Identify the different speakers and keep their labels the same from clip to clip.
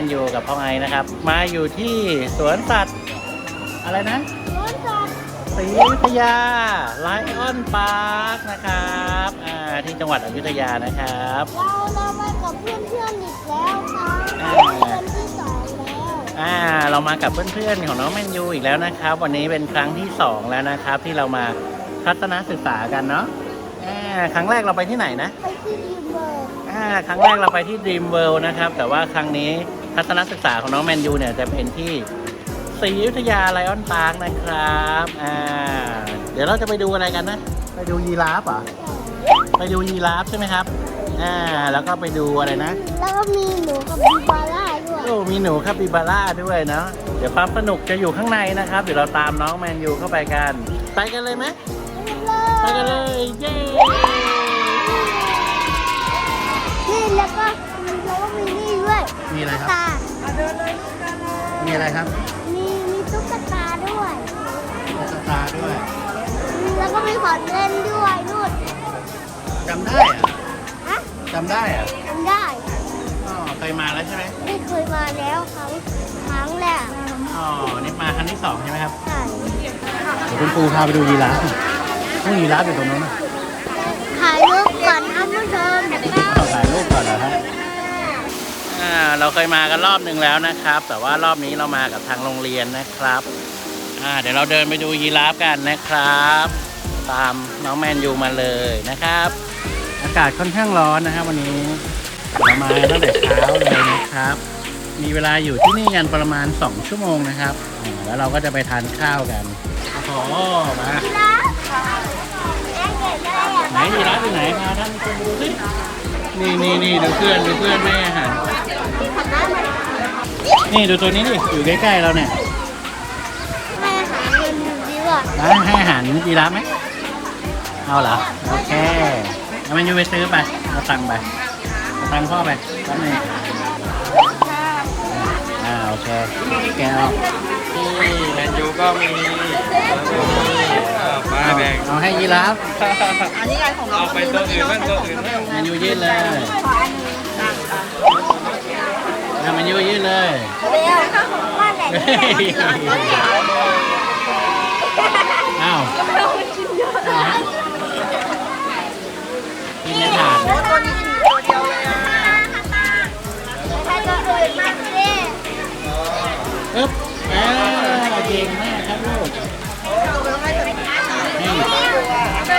Speaker 1: วันนี้น้องแมนยูกับพ่อไอนะครับ มาอยู่ที่สวนสัตว์ อะไรนะ
Speaker 2: รถจอด
Speaker 1: ศรีอยุธยาไลออนพาร์คนะครับอ่าที่จังหวัดอยุธยานะครับ
Speaker 2: เราเรามากับเพื่อนเพื่อนๆอีกแล้วครับ
Speaker 1: อ่า
Speaker 2: เพื่อนที่สองแล้ว
Speaker 1: อ่าเรามากับเพื่อนๆของน้องแมนยูอีกแล้วนะครับ วันนี้เป็นครั้งที่สองแล้วนะครับ ที่เรามาทัศนศึกษากันเนาะอ่าครั้งแรกเราไปที่ไหนนะ
Speaker 2: ไปที่ดีเบิร์ด
Speaker 1: อ่าครั้งแรกเราไปที่ Dream World นะครับ แต่ว่าครั้งนี้ ทัศนศึกษาของน้องแมนยูเนี่ยจะเป็นที่ศรีอยุธยาไลออนพาร์คนะครับอ่าเดี๋ยวเราจะไปดูอะไรกันนะ ไปดูยีราฟเหรอไปดูยีราฟใช่ไหมครับอ่าแล้วก็ไปดูอะไรนะ
Speaker 2: แล้วก็มีหนูกับบิบาร่าด้วย
Speaker 1: โอ้มีหนูคาปิบาร่าด้วยเนาะเดี๋ยวความสนุกจะอยู่ข้างในนะครับ เดี๋ยวเราตามน้องแมนยูเข้าไปกัน ไปกันเลยไหมไปกันเลยเย้
Speaker 2: นี่แล้วก็แล้วก็มีนี่ด้วย
Speaker 1: มีอะไรครับ
Speaker 2: ตา
Speaker 1: มีอะไรครับ
Speaker 2: มีมีตุ๊กตาด้วย
Speaker 1: มีสตาร์ด้วย
Speaker 2: แล้วก็มีของเล่นด้วยนู่น
Speaker 1: จำได้อะ
Speaker 2: ฮะ
Speaker 1: จำได้อะ
Speaker 2: ทำได้
Speaker 1: อ๋อเคยมาแล้วใช่ไหม
Speaker 2: ไม่เคยมาแล้วครั้งครั้งแรก
Speaker 1: อ๋อนี่มาครั้งที่สองใช่ไหมครับ
Speaker 2: ใช่
Speaker 1: เดี๋ยวคุณครูพาไปดูยีราฟหน่อยนู่นยีราฟอยู่ตรงนู้นนะ
Speaker 2: ถ่ายรูปก่อนท่านผู้ชม
Speaker 1: เอาถ่ายรูปก่อนเหรอครับ อ่าเราเคยมากันรอบหนึ่งแล้วนะครับ แต่ว่ารอบนี้เรามากับทางโรงเรียนนะครับอ่าเดี๋ยวเราเดินไปดูยีราฟกันนะครับ ตามน้องแมนยูมาเลยนะครับ อากาศค่อนข้างร้อนนะครับ วันนี้เรามาตั้งแต่เช้าเลยนะครับ มีเวลาอยู่ที่นี่กันประมาณ 2 ชั่วโมงนะครับอ่าแล้วเราก็จะไปทานข้าวกันโอ้โหมา
Speaker 2: ยีราฟแอนเกิดอะไรอะ
Speaker 1: ไหนยีราฟอยู่ไหนพาท่านผู้ชมดูสิ นี่นี่นี่ดูเพื่อนดูเพื่อนแม่อาหารนี่ดูตัวนี้ดิอยู่ใกล้ๆเราเนี่ย
Speaker 2: แม่หาเงินอยู่ดีกว่า
Speaker 1: ร้านให้อาหารยีราฟไหมเอาเหรอโอเคเอามันยูไปซื้อไปเอาตังค์ไปเอาตังค์พ่อไปแป๊บนึง อ่าโอเคแกเอา
Speaker 3: นี่แมนยูก็มีมาแบ่ง
Speaker 1: เอาให้ยีราฟ
Speaker 3: อันนี้อะไรของเอาไปตัวอื่นบ้างตัวอื่นบ้าง
Speaker 1: มันยูยืดเลยเอามันยูยืดเลย
Speaker 2: เร็วว่าน
Speaker 1: เฮ้ย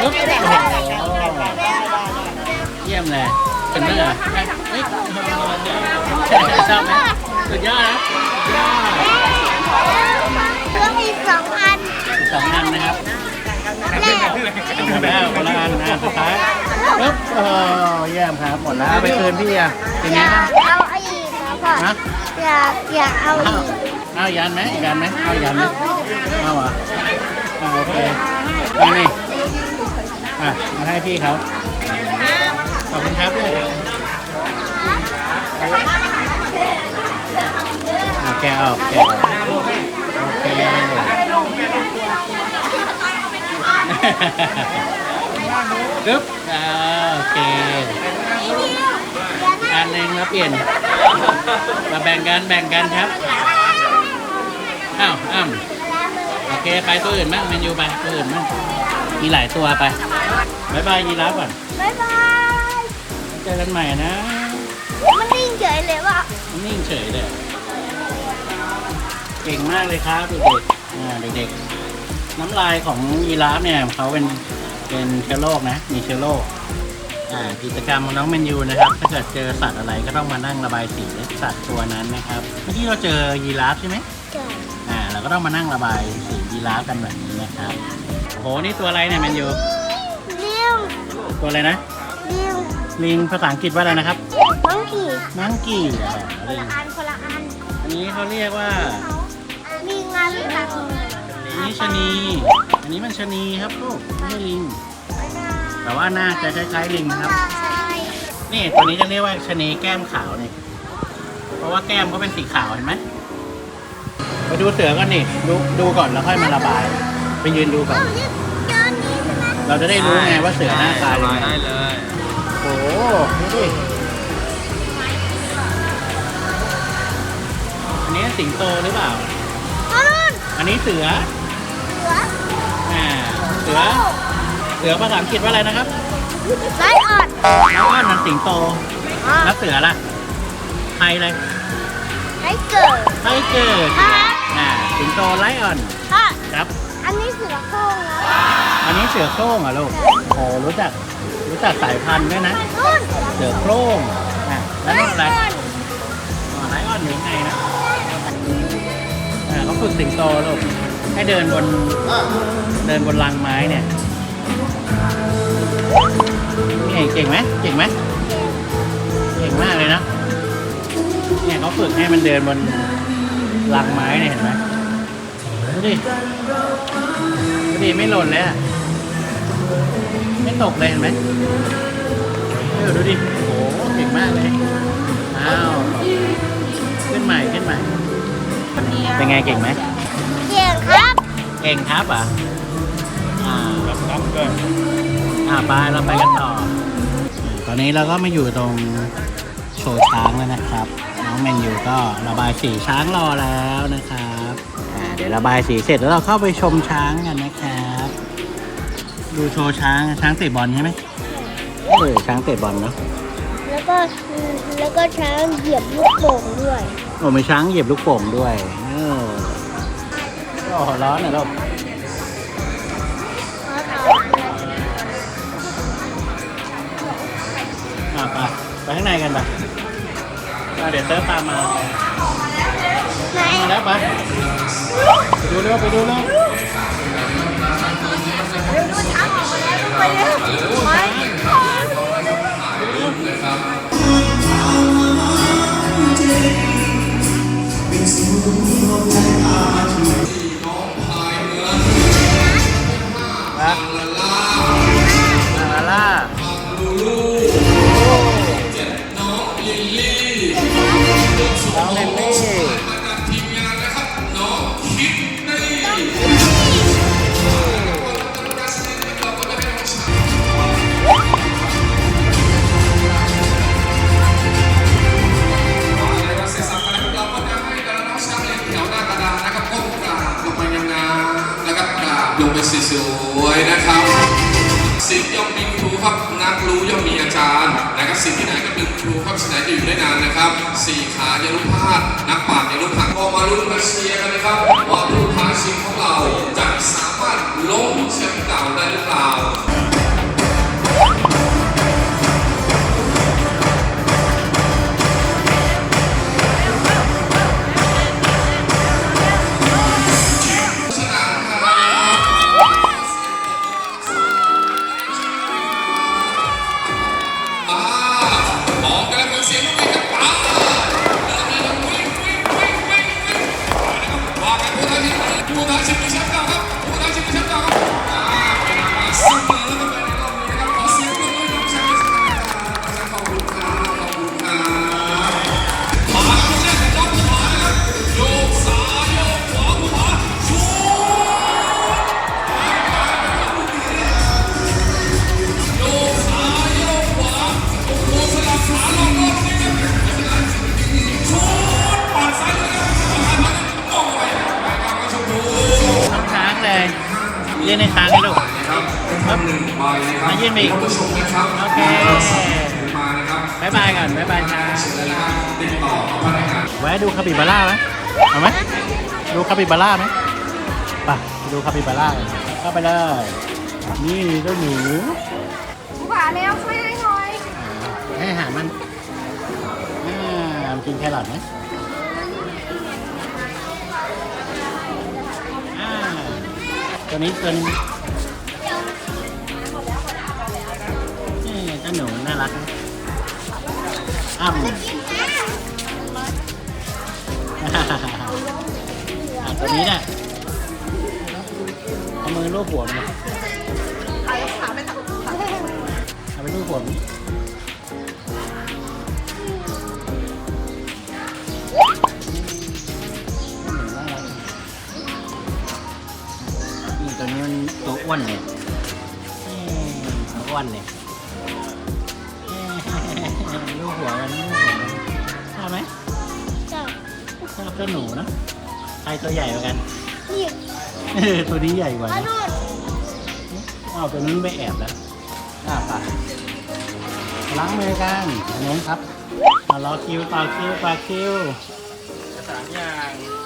Speaker 1: ปึ๊บโอ้โหเยี่ยมเลยเป็นไหมอะเฮ้ยชอบไหมสุดยอดนะสุดยอด
Speaker 2: เครื่องมีสองอัน
Speaker 1: อีกสองอันนะครับ
Speaker 2: แรก
Speaker 1: หมดแล้วคนละอันนะสุดท้ายปึ๊บโอ้เยี่ยมครับหมดแล้วเอาไปคืนพี่อะเป็น
Speaker 2: อ
Speaker 1: ไง
Speaker 2: ยา
Speaker 1: บ้าง
Speaker 2: กเอาอีกนะพ่อ
Speaker 1: ฮะ
Speaker 2: อยากอยากเอา
Speaker 1: เอา
Speaker 2: อีก
Speaker 1: เอายันไหมอีกยันไหมเอายันไหมเอาเหรอเอาโอเคเอานี่ อะมาให้พี่เขาขอบคุณครับด้วยอะแกะออกแกะออกโอเคปึ๊บอ่าโอเคอันหนึ่งแล้วเปลี่ยน มาแบ่งกันแบ่งกันครับ อ้าวอ้ำโอเค ไปตัวอื่นบ้างแมนยูไปตัวอื่นบ้างมีหลายตัวไป บายบายยีราฟก่อน
Speaker 2: บ๊ายบาย
Speaker 1: เจอกันใหม่นะ
Speaker 2: มันนิ่งเฉยเลยว่ะ
Speaker 1: นิ่งเฉยเลยเก่งมากเลยครับเด็กๆอ่าเด็กๆ น้ำลายของยีราฟเนี่ยเขาเป็นเป็นเชื้อโรคนะ มีเชื้อโรคอ่ากิจกรรมของน้องแมนยูนะครับ ถ้าเกิดเจอสัตว์อะไรก็ต้องมานั่งระบายสีสัตว์ตัวนั้นนะครับเมื่อกี้เราเจอยีราฟใช่ไหม
Speaker 2: เกิด
Speaker 1: อ่าเราก็ต้องมานั่งระบายสียีราฟกันแบบนี้นะครับโอ้โหนี่ตัวอะไรเนี่ยแมนยู
Speaker 2: เลี้ยว
Speaker 1: ตัวอะไรนะ
Speaker 2: เลี้ยว
Speaker 1: ลิงภาษาอังกฤษว่าอะไรนะครับ
Speaker 2: มังคี
Speaker 1: มังกี้อะ
Speaker 2: คน
Speaker 1: ลิง
Speaker 2: ละอันคนละอัน
Speaker 1: อันนี้เขาเรียกว่า
Speaker 2: มีงานตัด
Speaker 1: อันนี้ชะนี อันนี้มันชะนีครับลูกไม่ใช่ลิง แต่ว่าหน้าจะคล้ายๆลิงนะครับ
Speaker 2: ใช่
Speaker 1: นี่ตัวนี้จะเรียกว่าชะนีแก้มขาวนี่เพราะว่าแก้มเขาเป็นสีขาวเห็นไหมไปดูเสือก่อนนี่ดูดูก่อนแล้วค่อยมาระบาย ไปยืนดูก่อน
Speaker 2: เอ้านี่เจอนี่ใช่ไหม
Speaker 1: เราจะได้รู้ไงว่าเสือหน้าตายังไง
Speaker 3: ได้เลย
Speaker 1: โอ้โหดูดินี้สิงโตหรือเปล่า
Speaker 2: นู่น
Speaker 1: อันนี้เสือ
Speaker 2: เสือ
Speaker 1: อ่าเสือ เสือภาษาอังกฤษว่าอะไรนะครับ
Speaker 2: ไลออน
Speaker 1: แล้วก็นั่นสิงโต
Speaker 2: อ๋อ
Speaker 1: แล้วเสือล่ะไทยอะไร
Speaker 2: ไลเกิด
Speaker 1: ไทเกอร์
Speaker 2: ค่ะ
Speaker 1: อ่าสิงโตไลออน
Speaker 2: ค่ะ
Speaker 1: ครับ
Speaker 2: อันนี้เสือโคร่งนะ
Speaker 1: อันนี้เสือโคร่งเหรอลูกโอ้รู้จักรู้จักสายพันธุ์ด้วยนะ
Speaker 2: นู่น
Speaker 1: เสือโคร่งอ่าแล้วนี่อะไร
Speaker 2: ไลออน
Speaker 1: อ๋อไลออนหรือไงนะอ่าเขาฝึกสิงโตลูกให้เดินบนเดินบนรังไม้เนี่ยนี่เก่งไหมเก่งไหมเก่งมากเลยนะเนี่ยเขาฝึกให้มันเดินบนรังไม้เนี่ยเห็นไหมดูดิ ดูดิไม่หล่นเลยอะไม่ตกเลยเห็นไหมเออดูดิ โอ้โหเก่งมากเลย อ้าว ขึ้นใหม่ขึ้นใหม่ เป็นไงเก่งไหม
Speaker 2: เก่งครับ
Speaker 1: เก่งครับอะอ่า
Speaker 3: ครับด้วย
Speaker 1: อ่าไปเราไปกันต่อ ตอนนี้เราก็มาอยู่ตรงโชว์ช้างแล้วนะครับ น้องแมนยูก็ระบายสีช้างรอแล้วนะครับอ่าเดี๋ยวระบายสีเสร็จแล้วเราเข้าไปชมช้างกันนะครับ ดูโชว์ช้างช้างเตะบอลใช่ไหมเออช้างเตะบอลเนาะ
Speaker 2: แล้วก็แล้วก็ช้างเหยียบลูกโป่งด้วย
Speaker 1: โอ้มีช้างเหยียบลูกโป่งด้วยเออโอ้ร้อนนะลูกอะไปไปข้างในกันไปอะเดี๋ยวเซิร์ฟตามมา
Speaker 2: ไหน
Speaker 1: มาแล้วไปไปดูเร็วไปดูเร็ว
Speaker 2: ไปเร็วไป
Speaker 1: ไป
Speaker 4: ครับนักรู้ย่อมมีอาจารย์นะครับสิ่งที่ไหนก็เป็นครูครับสิ่งไหนจะอยู่ได้นานนะครับสี่ขาอย่าลุกพลาดนักปราชญ์อย่าลุกหักก็มาลุ้นมาเชียร์กันนะครับว่าผู้ท้าชิงของเราจะสามารถล้มแชมป์เก่าได้หรือเปล่า ยืนในช้าง
Speaker 1: ให้ลูก
Speaker 4: ครับครับหนึ่งใบนะครับ
Speaker 1: มายื่นไปอีก
Speaker 4: คุณผู้ชมนะครับ
Speaker 1: โอเค
Speaker 4: มานะครับ
Speaker 1: บายบายก่อนบายบายช้าง
Speaker 4: เลยนะครับติดต่อกับพนักงาน
Speaker 1: แวะดูคาปิบาร่าไหมเอาไหมดูคาปิบาร่าไหมไปไปดูคาปิบาร่ากันเข้าไปเลยนี่เจ้าหนู
Speaker 2: ผู้ผ่าแล้วช่วยให้หน่อย
Speaker 1: ให้อาหารมันอ่ามันกินแครอทไหม ตัวนี้ตัวนี้นี่เจ้าหนูน่ารักนะอ้ำอะตัวนี้เนี่ยเอามือลูบหัวมันเลยเอาไปลูบหัวมัน อ้วนเลยอ้ยตัวอ้วนเลยเอ้ยลูบหัวมันลูบหัวมันชอบไหม
Speaker 2: จ้ะ
Speaker 1: เอชอบเจ้าหนูนะใครตัวใหญ่กว่ากัน
Speaker 2: นี่
Speaker 1: ตัวนี้ใหญ่กว่า
Speaker 2: อัน
Speaker 1: นะ
Speaker 2: นู้น
Speaker 1: อ้าวตัวนั้นไม่แอบแล้วอ่าไปล้างมือกันอันนู้ครับมารอคิวต่อคิวต่อคิว
Speaker 3: สามอย่าง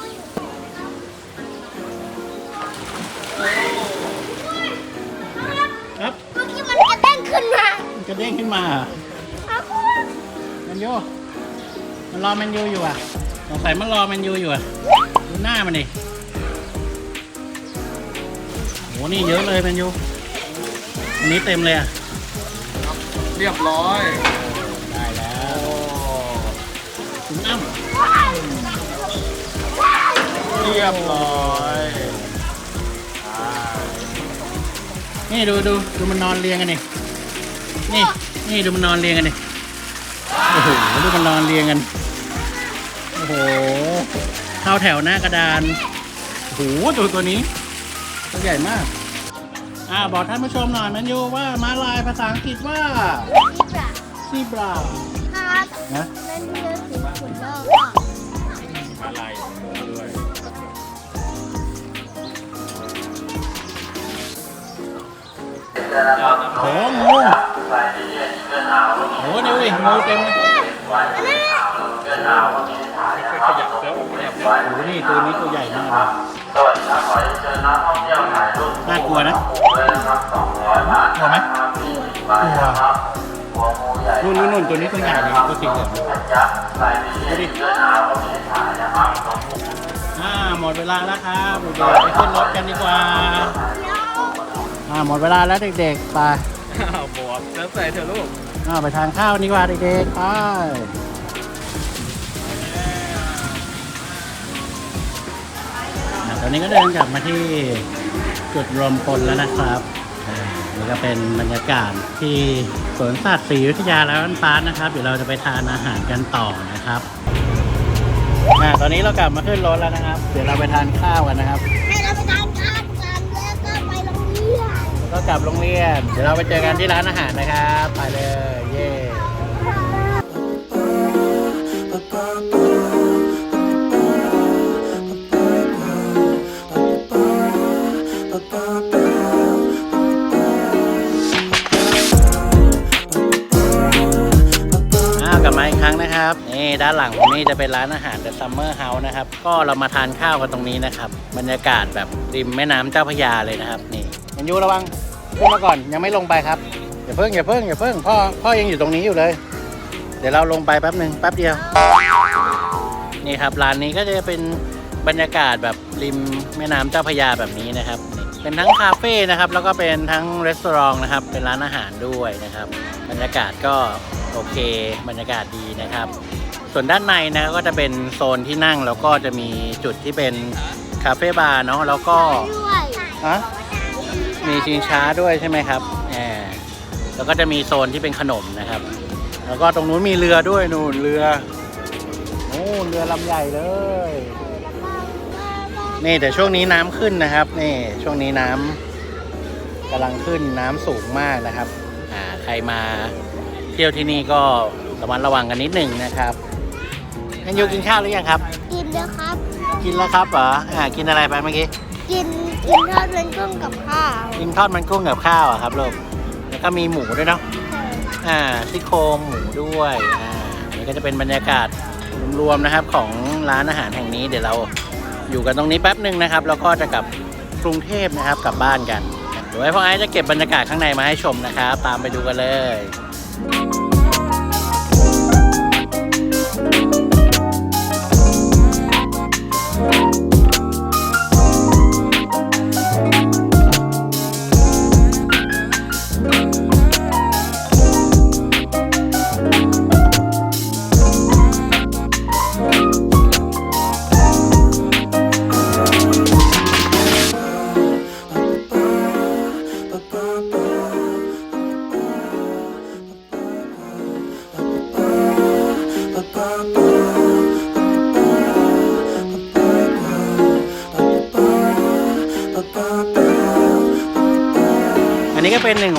Speaker 2: กระเด้งขึ้นมา
Speaker 1: เอา
Speaker 2: คุณ
Speaker 1: แมนยูมันรอแมนยูอยู่อะสงสัยมันรอแมนยูอยู่อะดูหน้ามันดิโหนี่เยอะเลยแมนยูอันนี้เต็มเลยอะ
Speaker 3: เรียบร้อย
Speaker 1: ได้แล้ว
Speaker 3: โอ้
Speaker 1: คุณอ้ำ
Speaker 3: เรียบร้อยอ่า
Speaker 1: นี่ดูดูดูมันนอนเรียงกันนี่ นี่นี่ดูมันนอนเรียงกันนี่โอ้โหดูมันนอนเรียงกันโอ้โหเข้าแถวหน้ากระดานโอ้โหตัวตัวนี้ตัวใหญ่มากอ่าบอกท่านผู้ชมหน่อยแมันยูว่าม้าลายภาษาอังกฤษว่า
Speaker 2: นี่ปลา
Speaker 1: ซีบรา
Speaker 2: ครับ
Speaker 1: นะ
Speaker 2: มันเยอะสีขุ่นแล้ว
Speaker 3: มาลายด้วย
Speaker 1: โอ้งู โอ้นี่เว้ยงูเต็มเลย
Speaker 3: ขยับเซิร์ฟขยับเซิร์ฟ
Speaker 1: โอ้นี่ตัวนี้ตัวใหญ่มากเลยน่ากลัวนะกลัวไหมกลัวนู่นนู่นนู่นตัวนี้ตัวใหญ่เลยตัวสีเหลืองดูดิอ่าหมดเวลาแล้วครับเด็กๆไปขึ้นรถกันดีกว่าอ่าหมดเวลาแล้วเด็กๆไป
Speaker 3: อ้าวบวกแล้วใส่เถอะลูก
Speaker 1: อ่าไปทานข้าวดีกว่าเด็กๆไปอ่าตอนนี้ก็เดินกลับมาที่จุดรวมพลแล้วนะครับอ่านี่ก็เป็นบรรยากาศที่สวนสัตว์ศรีอยุธยาแล้วนันฟ้านะครับ เดี๋ยวเราจะไปทานอาหารกันต่อนะครับอ่าตอนนี้เรากลับมาขึ้นรถแล้วนะครับ เดี๋ยวเราไปทานข้าวกันนะครับ
Speaker 2: ให้ ก็ก
Speaker 1: ลับโรงเรียน เดี๋ยวเราไปเจอกันที่ร้านอาหารนะครับ ไปเลย เย้อ้ากลับมาอีกครั้งนะครับนี่ด้านหลังผมนี่จะเป็นร้านอาหาร The Summer House นะครับ ก็เรามาทานข้าวกันตรงนี้นะครับ บรรยากาศแบบริมแม่น้ำเจ้าพระยาเลยนะครับนี่ ยูระวังขึ้นมาก่อนยังไม่ลงไปครับอย่าเพิ่งอย่าเพิ่งอย่าเพิ่งพ่อพ่อยังอยู่ตรงนี้อยู่เลย เดี๋ยวเราลงไปแป๊บหนึ่งแป๊บเดียว นี่ครับร้านนี้ก็จะเป็นบรรยากาศแบบริมแม่น้ำเจ้าพระยาแบบนี้นะครับ เป็นทั้งคาเฟ่นะครับ แล้วก็เป็นทั้งรีสอร์ทนะครับ เป็นร้านอาหารด้วยนะครับ บรรยากาศก็โอเค บรรยากาศดีนะครับ ส่วนด้านในนะก็จะเป็นโซนที่นั่งแล้วก็จะมีจุดที่เป็นคาเฟ่บาร์เนาะแล้วก็
Speaker 2: ด้วย
Speaker 1: ฮะ มีชิงช้าด้วยใช่ไหมครับแหมแล้วก็จะมีโซนที่เป็นขนมนะครับ แล้วก็ตรงนู้นมีเรือด้วยนู่นเรือโอ้เรือลำใหญ่เลย นี่แต่ช่วงนี้น้ำขึ้นนะครับ นี่ช่วงนี้น้ำกำลังขึ้นน้ำสูงมากนะครับ อ่าใครมาเที่ยวที่นี่ก็ระมัดระวังกันนิดหนึ่งนะครับนันยูกินข้าวหรือยังครับ
Speaker 2: กินแล้วครับ
Speaker 1: กินแล้วครับเหรออ่ากินอะไรไปเมื่อกี้
Speaker 2: กิน กินทอดมันกุ้งกับข้าว
Speaker 1: กินทอดมันกุ้งกับข้าวอะครับลูกแล้วก็มีหมูด้วยเนาะอ่าซี่โครงหมูด้วยอ่าอันนี่ก็จะเป็นบรรยากาศรวมๆนะครับของร้านอาหารแห่งนี้เดี๋ยวเราอยู่กันตรงนี้แป๊บหนึ่งนะครับ แล้วก็จะกลับกรุงเทพนะครับกลับบ้านกันเดี๋ยวไว้พ่อไอ้จะเก็บบรรยากาศข้างในมาให้ชมนะครับ ตามไปดูกันเลย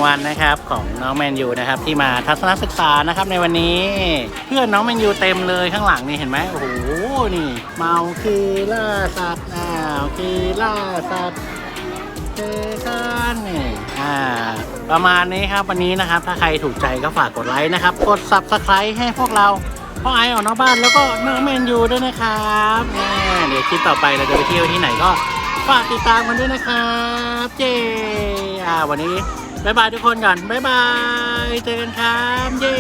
Speaker 1: วันนะครับของน้องแมนยูนะครับที่มาทัศนศึกษานะครับในวันนี้ เพื่อนน้องแมนยูเต็มเลยข้างหลังนี่เห็นไหมโอ้โหนี่เมาคือล่าสัตว์อ้าวคือล่าสัตว์เจอกันนี่อ่าประมาณนี้ครับวันนี้นะครับ ถ้าใครถูกใจก็ฝากกดไลค์นะครับ กด subscribe ให้พวกเราพ่อไอออกนอกบ้านแล้วก็น้องแมนยูด้วยนะครับแน่เดี๋ยวคลิปต่อไปเราจะไปเที่ยวที่ไหนก็ฝากติดตามกันด้วยนะครับเย้อ่าวันนี้ บายบายทุกคนก่อนบายบายเจอกันครับเย้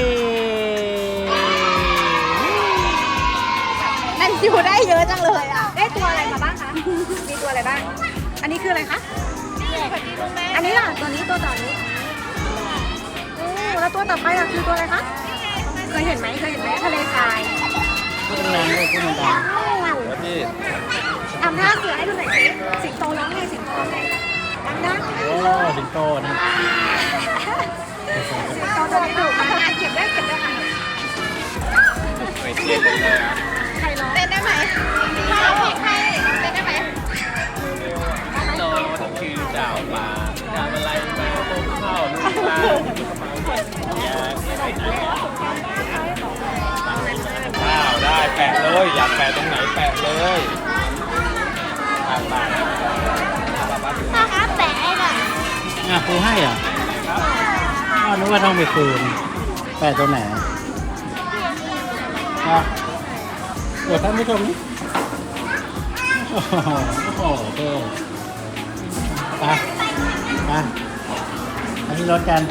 Speaker 5: แมนยูได้เยอะจังเลยอะ ได้ตัวอะไรมาบ้างคะ มีตัวอะไรบ้าง อันนี้คืออะไรคะ อันนี้ล่ะ ตัวนี้ตัวต่อนี้โอ้แล้วตัวต่อไปอะคือตัวอะไรคะ เคยเห็นไหมเคยเห็นไหมทะเลทราย
Speaker 1: พูดดังๆเลยพูดดัง
Speaker 3: พี่
Speaker 5: ทำท่าเสือให้ดูหน่อยสิสิงโตร้องไงสิงโตร้องไง ดัง
Speaker 1: ๆโอ้สิงโตนะ
Speaker 5: ๆสิงโตตัวนี้ดุอะเก็บได้เก็บได้ค่ะ
Speaker 3: ไปเทียบกันเลยอะ
Speaker 5: ใครร้องเต้นได้ไหม อะครูให้
Speaker 1: เหรออ้าวนึกว่าต้องไปคืนแปดตัวไหนอะเดี๋ยวท่านผู้ชมนี่โอ้โหโอ้โหเท่ไปไปไปที่รถกัน